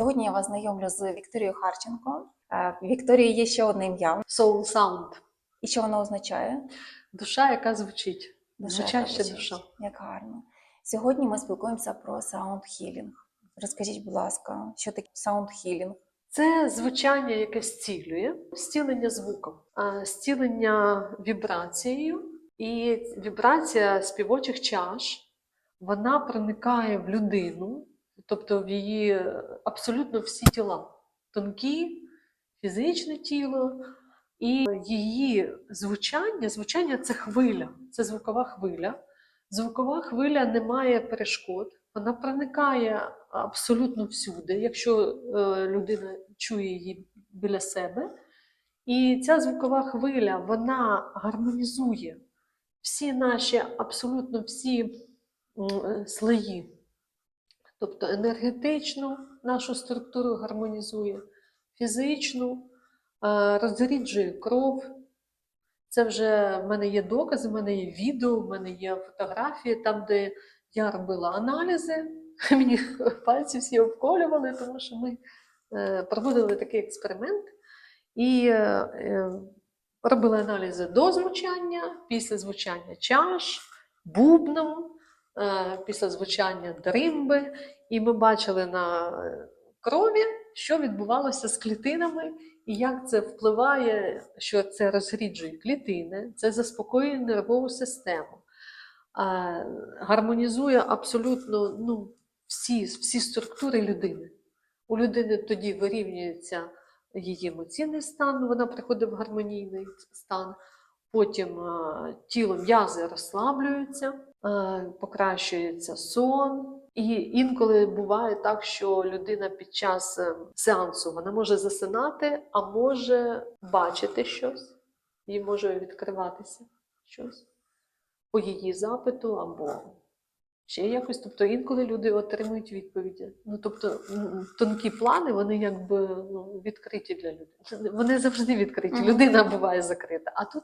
Сьогодні я вас знайомлю з Вікторією Харченко. Е, Вікторії є ще одне ім'я. Soul Sound. І що воно означає? Душа, яка звучить. Душа, яка звучить. душа. Як гарно. Сьогодні ми спілкуємося про саунд-хілінг. Розкажіть, будь ласка, що таке саунд-хілінг? Це звучання, яке зцілює, зцілення звуком, зцілення вібрацією. І вібрація співочих чаш вона проникає в людину, тобто в її абсолютно всі тіла, тонкі, фізичне тіло. І її звучання, звучання це хвиля, це звукова хвиля. Звукова хвиля не має перешкод, вона проникає абсолютно всюди, якщо е, людина чує її біля себе. І ця звукова хвиля вона гармонізує всі наші, абсолютно всі е, слої. Тобто енергетичну нашу структуру гармонізує, фізичну, розріджує кров. Це вже в мене є докази, в мене є відео, в мене є фотографії, там, де я робила аналізи. Мені пальці всі обколювали, тому що ми е, проводили такий експеримент і е, е, робили аналізи до звучання, після звучання чаш, бубном, після звучання дримби. І ми бачили на е, крові, що відбувалося з клітинами, і як це впливає, що це розріджує клітини, це заспокоює нервову систему, гармонізує абсолютно ну, всі, всі структури людини. У людини тоді вирівнюється її емоційний стан, вона приходить в гармонійний стан. Потім тіло м'язи розслаблюються, покращується сон. І інколи буває так, що людина під час е, сеансу вона може засинати, а може бачити щось, їй може відкриватися щось по її запиту або ще якось. Тобто інколи люди отримують відповіді. Ну тобто тонкі плани, вони якби ну, відкриті для людей. Вони завжди відкриті. Мгм. Людина буває закрита. А тут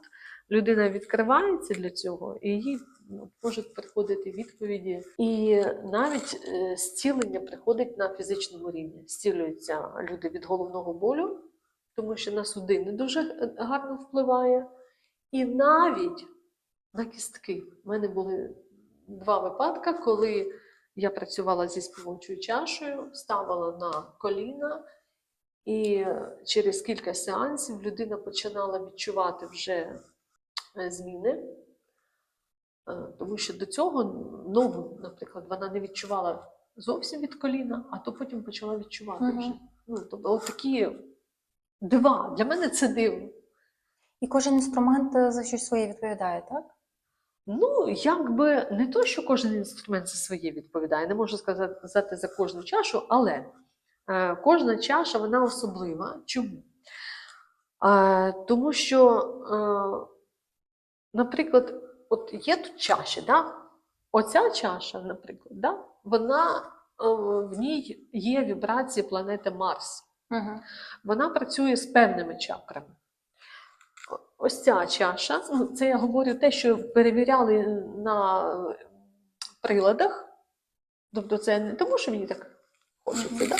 людина відкривається для цього, і їй ну, можуть приходити відповіді. І навіть е, зцілення приходить на фізичному рівні. Зцілюються люди від головного болю, тому що на судини дуже е, гарно впливає. І навіть на кістки. У мене були два випадки, коли я працювала зі співочою чашею, ставила на коліна, і через кілька сеансів людина починала відчувати вже е, зміни. Е, Тому що до цього ногу, наприклад, вона не відчувала зовсім від коліна, а то потім почала відчувати Мгм. вже. Ну, тобто, от такі дива. Для мене це диво. І кожен інструмент е, за щось своє відповідає, так? Ну, якби не то, що кожен інструмент за своє відповідає, не можу сказати за кожну чашу, але е, кожна чаша вона особлива. Чому? Е, тому що, е, наприклад, от є тут чаші, да? оця чаша, наприклад, да? вона е, в ній є вібрації планети Марс Угу. вона працює з певними чакрами. Ось ця чаша, це я говорю те, що перевіряли на приладах. Тобто це не тому, що мені так хочеться, Мгм. да?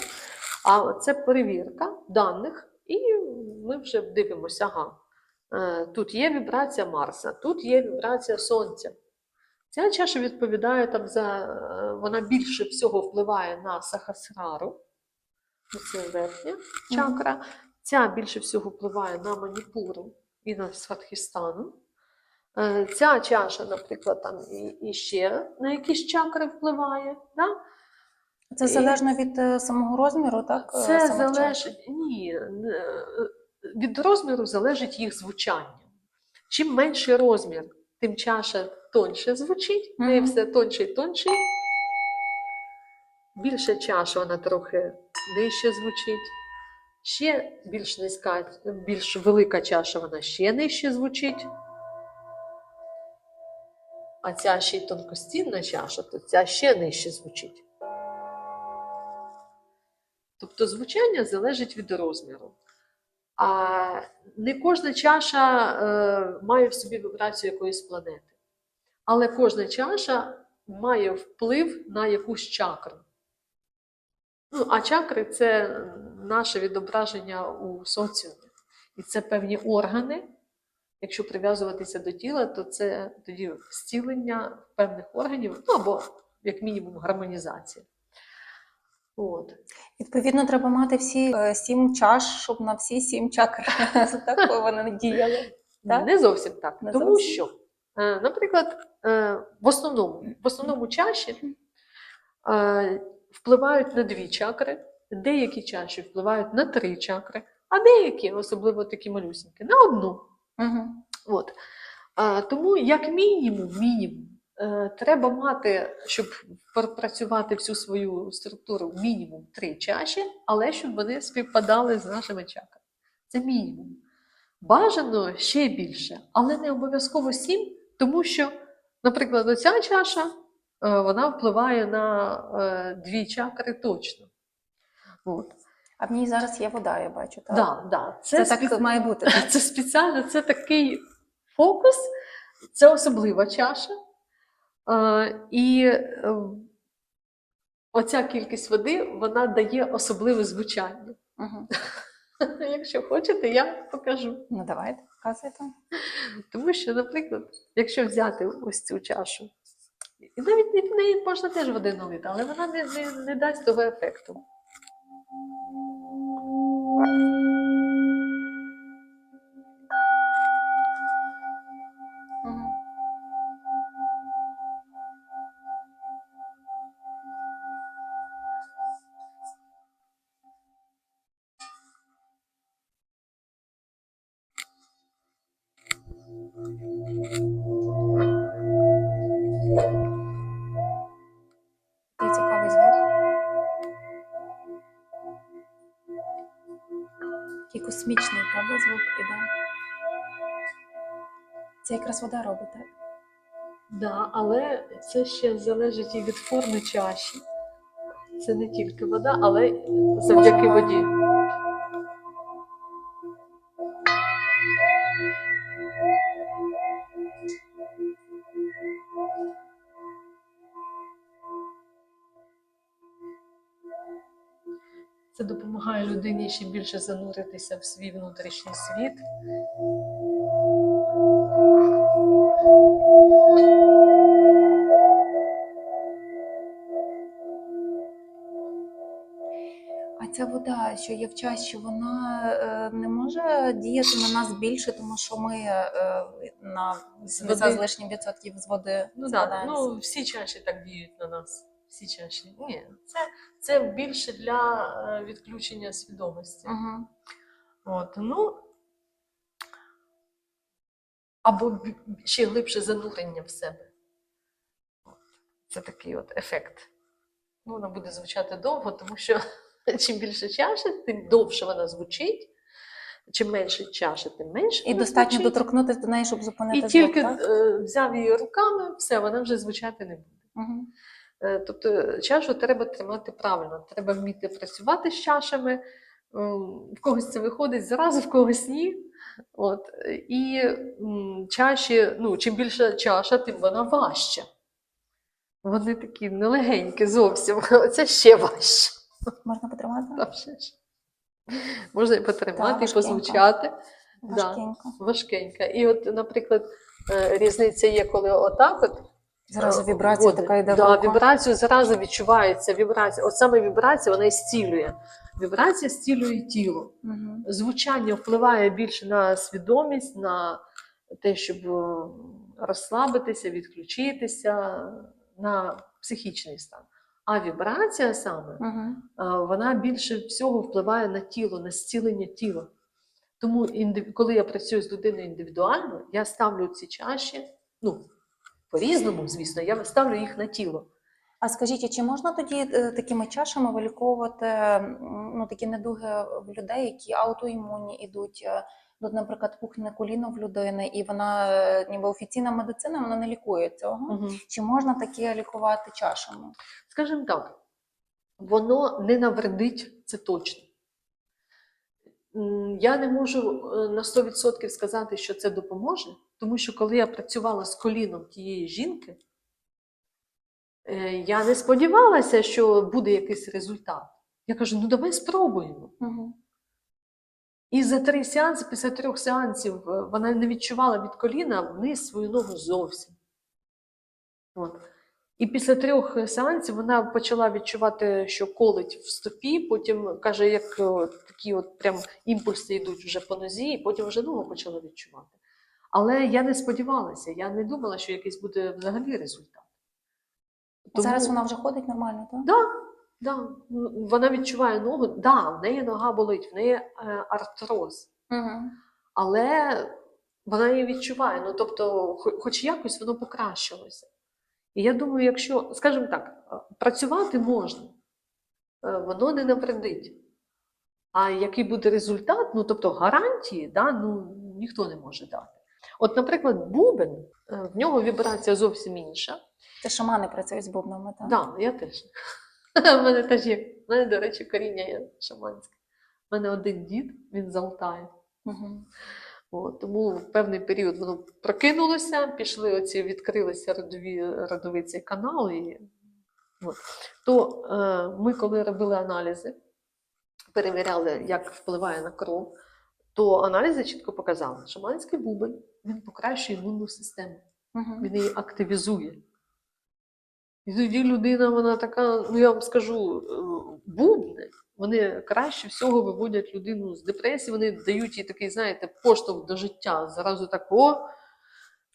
а це перевірка даних, і ми вже дивимося, ага, е, тут є вібрація Марса, тут є вібрація Сонця. Ця чаша відповідає там за, е, вона більше всього впливає на сахасрару, це верхня чакра. Ця більше всього впливає на маніпуру і на сватхістану. Е, Ця чаша, наприклад, там і, і ще на якісь чакри впливає. Да? Це І- залежно від е, самого розміру, так? е, Це залежить ні, від розміру залежить їх звучання. Чим менший розмір, тим чаша тоньше звучить, в неї Мгм. все тоньше і тоньше. Більша чаша, вона трохи нижче звучить. Ще більш низька, більш велика чаша, вона ще нижче звучить. А ця ще й тонкостінна чаша, то ця ще нижче звучить. Тобто звучання залежить від розміру. А не кожна чаша е, має в собі вібрацію якоїсь планети. Але кожна чаша має вплив на якусь чакру. Ну, а чакри це наше відображення у соціумі. І це певні органи. Якщо прив'язуватися до тіла, то це тоді зцілення певних органів, ну або, як мінімум, гармонізація. От. Відповідно, треба мати всі е, сім чаш, щоб на всі сім чакр так вони діяли. Так? Не зовсім так. Не Тому зовсім? що, е, наприклад, е, в основному, в основному чаші е, впливають на дві чакри, деякі чаші впливають на три чакри, а деякі, особливо такі малюсінькі, на одну. Угу. От. А, тому, як мінімум, мінімум, е, треба мати, щоб пропрацювати всю свою структуру, мінімум три чаші, але щоб вони співпадали з нашими чакрами. Це мінімум. Бажано ще більше, але не обов'язково сім, тому що, наприклад, оця чаша е, вона впливає на е, дві чакри точно. От. А в ній зараз є вода, я бачу. Так? Да, да. Це, Це, так має бути. це спеціально, це такий фокус, це особлива чаша. Е, і оця кількість води вона дає особливе звучання. Угу. Якщо хочете, я покажу. Ну давайте, показуйте. Тому що, наприклад, якщо взяти ось цю чашу, і навіть в неї можна теж води налити, але вона не, не, не дасть того ефекту. Угу. Який космічний, правда, звук іде. Це якраз вода робить, так? Да, але це ще залежить і від форми чаші. Це не тільки вода, але завдяки воді. Допомагає ще більше зануритися в свій внутрішній світ. А ця вода, що є в чаші, вона е, не може діяти на нас більше, тому що ми е, на 80 води. з лишнім відсотків з води Ну, да, ну всі чаші так діють на нас. Всі чаші. Ні, це, це більше для е, відключення свідомості. Угу. От, ну, або ще глибше занурення в себе. Це такий от ефект. Ну, воно буде звучати довго, тому що чим більше чаші, тим довше вона звучить. Чим менше чаші, тим менше. І достатньо звучить. доторкнутися до неї, щоб зупинити І звук, тільки так? е, взяв її руками, все, вона вже звучати не буде. Угу. Е, Тобто чашу треба тримати правильно, треба вміти працювати з чашами. В когось це виходить зразу, в когось ні. От. І чаші, ну, чим більша чаша, тим вона важча. Вони такі нелегенькі зовсім. Це ще важче. Можна потримати? Там ще ж. Можна і потримати, і важкенько. позвучати. Да. Важкенько. І от, наприклад, е, різниця є, коли отак от. Зразу Е, вібрація води. така йде в Да, руку. вібрацію зразу відчувається. Вібрація. От саме вібрація вона і зцілює. Вібрація зцілює тіло. Угу. Звучання впливає більше на свідомість, на те, щоб е, розслабитися, відключитися, на психічний стан. А вібрація саме Угу. вона більше всього впливає на тіло, на зцілення тіла. Тому, коли я працюю з людиною індивідуально, я ставлю ці чаші, ну, по-різному, звісно, я ставлю їх на тіло. А скажіть, а чи можна тоді е, такими чашами виліковувати ну, такі недуги в людей, які аутоімунні ідуть? е, Тут, наприклад, пухне коліно в людини, і вона е, ніби офіційна медицина вона не лікує цього. Чи можна таке лікувати чашами? Скажімо так, воно не навредить, це точно. Я не можу е, на 100% сказати, що це допоможе, тому що коли я працювала з коліном тієї жінки, е, я не сподівалася, що буде якийсь результат. Я кажу: ну давай спробуємо. Мгм. І за три сеанси, після трьох сеансів, е, вона не відчувала від коліна вниз свою ногу зовсім. От. І після трьох сеансів вона почала відчувати, що колить в стопі, потім каже, як е, такі от прям імпульси йдуть вже по нозі, і потім вже ногу почала відчувати. Але я не сподівалася, я не думала, що якийсь буде взагалі результат. Зараз вона вже ходить нормально, так? Да, да. Ну, Вона відчуває ногу, да, в неї нога болить, в неї е, артроз, Угу. але вона її відчуває. Ну, тобто, хоч якось воно покращилося. І я думаю, якщо, скажімо так, е, працювати можна, е, воно не навредить. А який буде результат, ну тобто гарантії, да, ну, ніхто не може дати. От, наприклад, бубен, е, в нього вібрація зовсім інша. Це шамани працюють з бубнами, так? Так, да, я теж. У мене теж є. У мене, до речі, коріння є шаманське. У мене один дід, він з Алтаю. Угу. От, тому в певний період воно прокинулося, пішли оці, відкрилися родові, родовий цей канал. І, от. То е, ми, коли робили аналізи, перевіряли, як впливає на кров, то аналізи чітко показали, що шаманський бубен він покращує імунну систему Угу. він її активізує. І тоді людина, вона така, ну я вам скажу, е, бубни, вони краще всього виводять людину з депресії, вони дають їй такий, знаєте, поштовх до життя. Зразу так, о,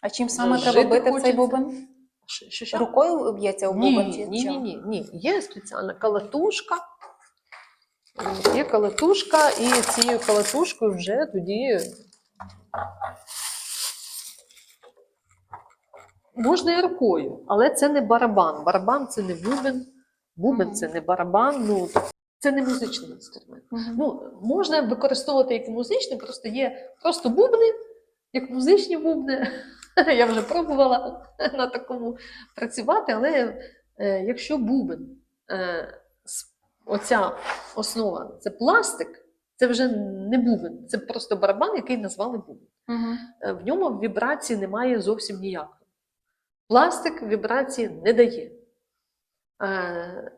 А чим саме треба бити в цей бубен? що, що, що? Рукою б'ється у бубен? чи ні, ні, ні, ні. Є спеціальна калатушка. Е, Є калатушка, і цією калатушкою вже тоді можна і рукою, але це не барабан. Барабан це не бубен, бубен це не барабан, ну це не музичний інструмент. Мгм. Ну, можна використовувати як музичний, просто є просто бубни, як музичні бубни. Я вже пробувала на такому працювати, але е, якщо бубен, е, оця основа це пластик, це вже не бубен, це просто барабан, який назвали бубен. Мгм. Е, В ньому вібрації немає зовсім ніякої. Пластик вібрації не дає. Е,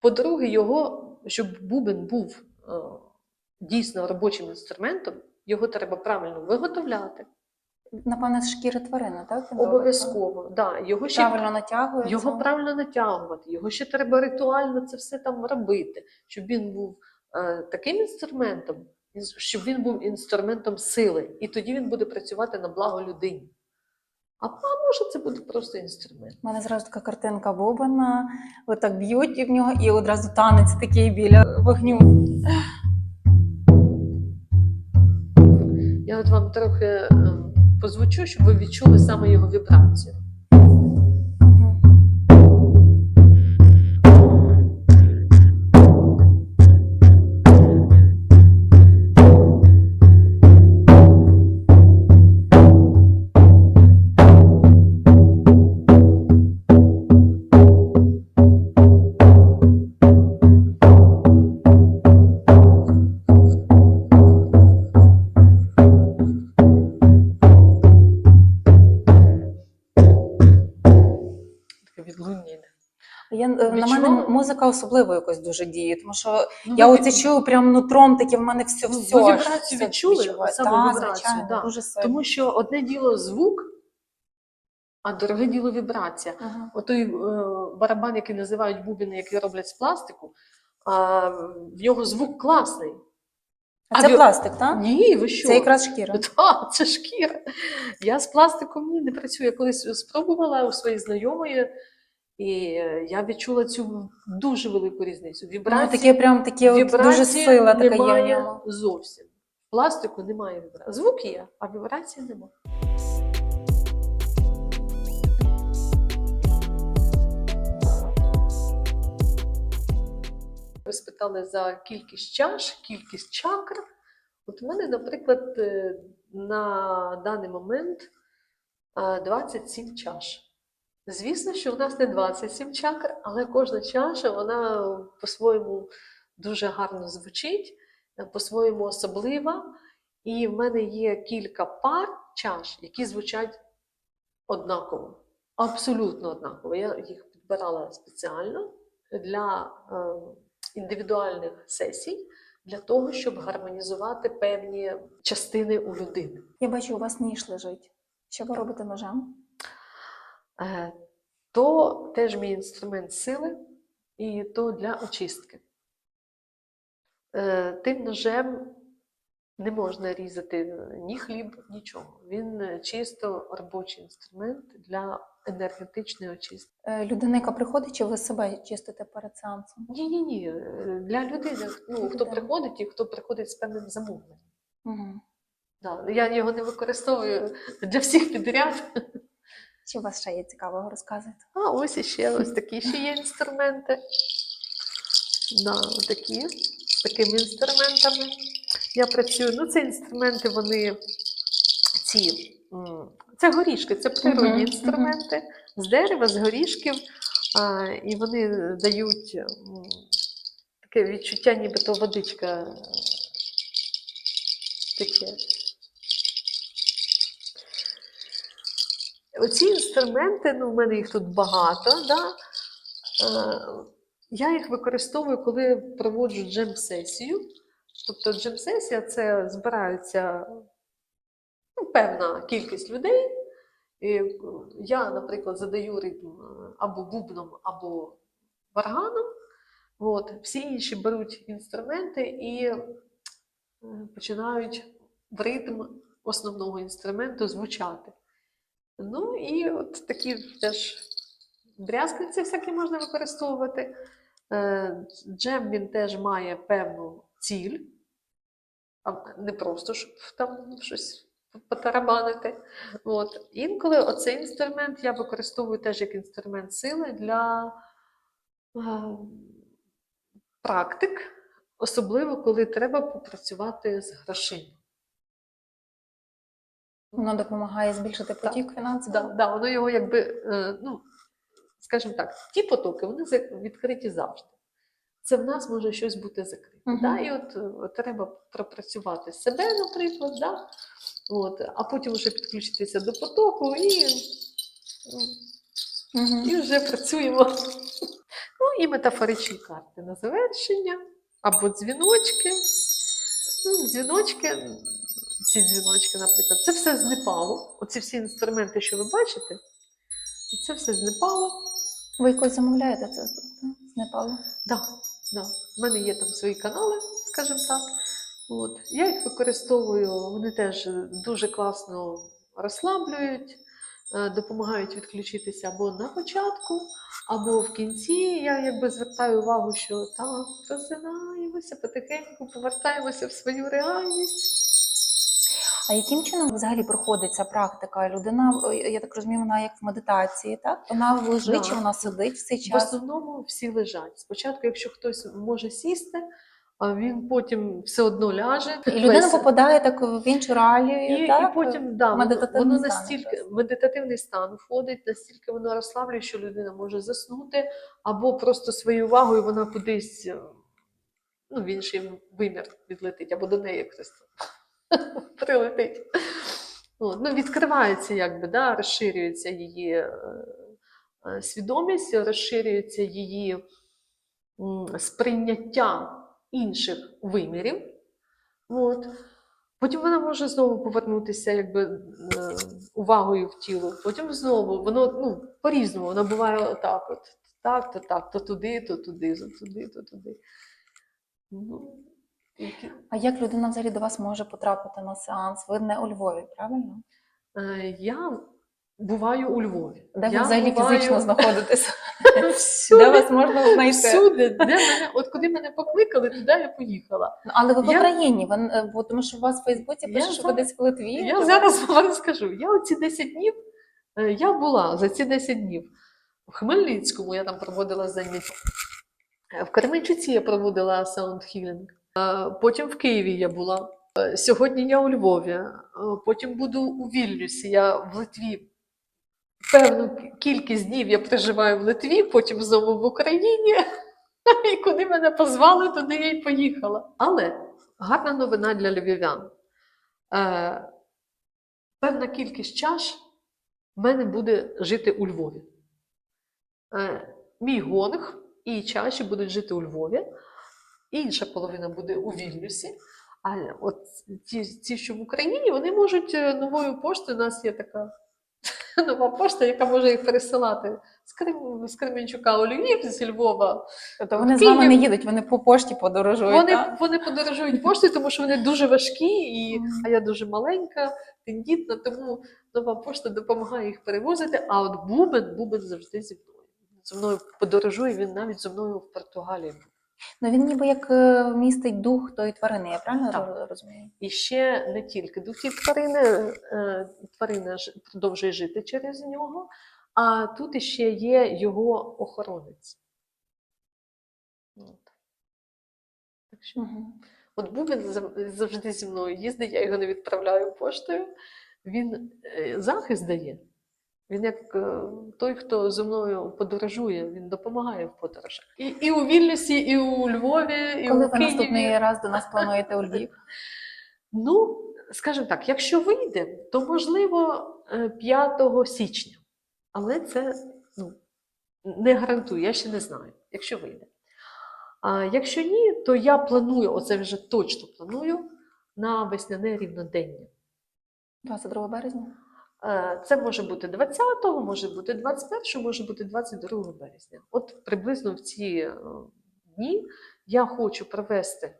По-друге, його, щоб бубен був е, дійсно робочим інструментом, його треба правильно виготовляти. Напевне, з шкіри тварини, так? Обов'язково. Да, його ще Правильно натягується. його правильно натягувати, його ще треба ритуально це все там робити, щоб він був е, таким інструментом, щоб він був інструментом сили, і тоді він буде працювати на благо людині. А, може це буде просто інструмент. У мене зразу така картинка бубена, отак б'ють і в нього, і одразу танець такий біля вогню. Я от вам трохи е, позвучу, щоб ви відчули саме його вібрацію. Музика особливо якось дуже діє, тому що Ну, я оце чую прям нутром, таке в мене все Ну, все. ви аж вібрацію відчули? Саме вібрацію, звичайно, да. дуже сильно. Тому що одне діло звук, а друге діло вібрація. Ага. Отой е, барабан, який називають бубіни, який роблять з пластику, а, в нього звук класний. А А це ві- пластик, так? Ні, ви що? Це якраз шкіра. Так, це шкіра. Я з пластиком ні, не працюю. Я колись спробувала у своєї знайомої, і е, я відчула цю дуже велику різницю. Ну, Вібрації, таке прям таке от дуже сила така є в немає ньому. зовсім. Пластику немає вібрації. Звук є, а вібрації немає. Ви спитали за кількість чаш, кількість чакр. От у мене, наприклад, е, на даний момент е, 27 чаш. Звісно, що в нас не 27 чакр, але кожна чаша вона по-своєму дуже гарно звучить, по-своєму особлива. І в мене є кілька пар чаш, які звучать однаково, абсолютно однаково. Я їх підбирала спеціально для е, індивідуальних сесій для того, щоб гармонізувати певні частини у людини. Я бачу, у вас ніж лежить. Що ви робите ножем? Е, То теж мій інструмент сили, і то для очистки. Е, Тим ножем не можна різати ні хліб, нічого. Він чисто робочий інструмент для енергетичної очистки. Е, Людина, яка приходить, чи ви себе чистите перед сеансом? Ні, ні, ні. Для людини, ну, хто приходить і хто приходить з певним замовленням. Угу. Да. Я його не використовую для всіх підряд. Чи у вас ще є цікавого розказуєте? А ось іще ось такі ще є інструменти. Да, такі, з такими інструментами я працюю. Ну, це інструменти, вони ці. Це горішки, це природні Мгм, інструменти з дерева, з горішків. А, і вони дають таке відчуття, нібито водичка е, таке. Оці інструменти, ну, в мене їх тут багато, да? е, я їх використовую, коли проводжу джем-сесію. Тобто джем-сесія це збираються ну, певна кількість людей. І я, наприклад, задаю ритм е, або бубном, або варганом. От. Всі інші беруть інструменти і е, починають в ритм основного інструменту звучати. Ну і от такі теж брязкальці всякі можна використовувати. Е, Джем він теж має певну ціль, а не просто щоб там щось потарабанити. От. Інколи оцей інструмент я використовую теж як інструмент сили для е, практик, особливо коли треба попрацювати з грошима. Воно допомагає збільшити потік фінансовий? Да, да, воно його якби, е, ну, скажімо так, ті потоки вони відкриті завжди. Це в нас може щось бути закрите. Мгм. Да? І от, е, треба пропрацювати себе, наприклад, да? от, а потім вже підключитися до потоку і, Угу. і вже працюємо. Ну і метафоричні карти на завершення, або дзвіночки. Ну, дзвіночки, ці дзвіночки, наприклад, це все з Непалу. Оці всі інструменти, що ви бачите, це все з Непалу. Ви якось замовляєте це з Непалу? Да, да. У мене є там свої канали, скажімо так. От. Я їх використовую, вони теж дуже класно розслаблюють, е, допомагають відключитися або на початку, або в кінці. Я якби звертаю увагу, що так, просинаємося потихеньку, повертаємося в свою реальність. А яким чином взагалі проходить ця практика? Людина, е, я так розумію, вона як в медитації, так? Вона лежить Да. чи вона сидить в цей В основному всі лежать. Спочатку, якщо хтось може сісти, а він потім все одно ляже. І людина весь- попадає так в іншу реалію, І, так? і потім да, воно, медитативний воно настільки якраз. медитативний стан входить, настільки воно розслаблює, що людина може заснути, або просто своєю увагою вона кудись е, ну, в інший вимір відлетить, або до неї хтось прилетить. От, ну, відкривається, якби, да, розширюється її е, е, свідомість, розширюється її сприйняття інших вимірів. От. Потім вона може знову повернутися якби, е, увагою в тіло. Потім знову, воно ну, по-різному, воно буває отак. От, так, то так, то туди, то туди, то туди, то туди. Ну, А як людина взагалі до вас може потрапити на сеанс? Ви не у Львові, правильно? Е, Я буваю у Львові. Де ви я взагалі буваю фізично знаходитеся? всюди, Де вас можна знайти? всюди, де мене, от куди мене покликали, туди я поїхала. Ну, Але ви в Я- Україні, ви, е, бо тому що у вас в Фейсбуці Я пише, що ви зараз- десь в Литві. Я зараз вам розкажу. Я оці 10 днів е, я була за ці 10 днів в Хмельницькому, я там проводила заняття. Е, В Кременчуці я проводила саунд-хілінг. Е, Потім в Києві я була. Е, Сьогодні я у Львові. Е, Потім буду у Вільнюсі. Я в Литві. Певну кількість днів я проживаю в Литві, потім знову в Україні. І куди мене позвали, туди я й поїхала. Але гарна новина для львів'ян. Певна кількість чаш в мене буде жити у Львові. Мій гонг і чаші будуть жити у Львові. Інша половина буде у Вільнюсі. А от ті, ті, що в Україні, вони можуть е, новою поштою. У нас є така нова пошта, яка може їх пересилати з, Крим, з Кременчука у Львів, з Львова. Тобто вони з вами не їдуть, вони по пошті подорожують. Вони, так? вони подорожують поштою, тому що вони дуже важкі, і, а я дуже маленька, тендітна, тому нова пошта допомагає їх перевозити. А от Бубен, Бубен завжди зі мною. Зі мною подорожує, він навіть зі мною в Португалії був. Ну він ніби як е, містить дух тої тварини, я правильно Так. розумію? І ще не тільки духи тварини, е, тварина ж продовжує жити через нього, а тут іще є його охоронець. От. Так що, Мгм. от Бубен зав- завжди зі мною їздить, я його не відправляю поштою. Він е, захист дає. Він як е, той, хто зі мною подорожує, він допомагає в подорожах. І, і у Вільнюсі, і у Львові, і Коли у ви Києві. наступний раз до нас плануєте у Львів? Ну, скажімо так, якщо вийде, то можливо е, 5 січня. Але це ну, не гарантую, я ще не знаю, якщо вийде. А якщо ні, то я планую, оце вже точно планую, на весняне рівнодення. 22 березня? Е, Це може бути 20-го, може бути 21-го, може бути 22 березня. От приблизно в ці е, дні я хочу провести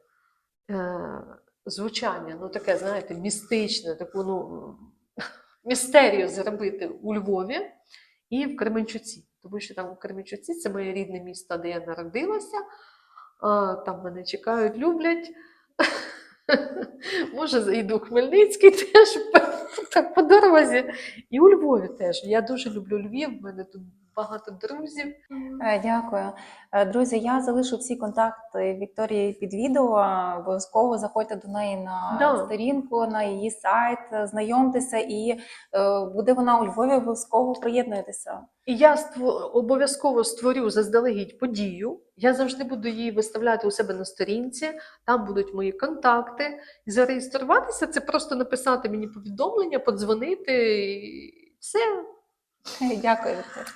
е, звучання, ну таке, знаєте, містичне, таку ну, містерію зробити у Львові і в Кременчуці. Тому що там у Кременчуці це моє рідне місто, де я народилася. Там мене чекають, люблять. Може, зайду Хмельницький теж по дорозі. І у Львові теж. Я дуже люблю Львів, в мене тут багато друзів. Е, Дякую. Е, Друзі, я залишу всі контакти Вікторії під відео. Обов'язково заходьте до неї на Да. сторінку, на її сайт, знайомтеся, і е, буде вона у Львові, обов'язково приєднуйтеся. І я ство- обов'язково створю заздалегідь подію. Я завжди буду її виставляти у себе на сторінці. Там будуть мої контакти. Зареєструватися це просто написати мені повідомлення, подзвонити і все. Дякую, Вікторія.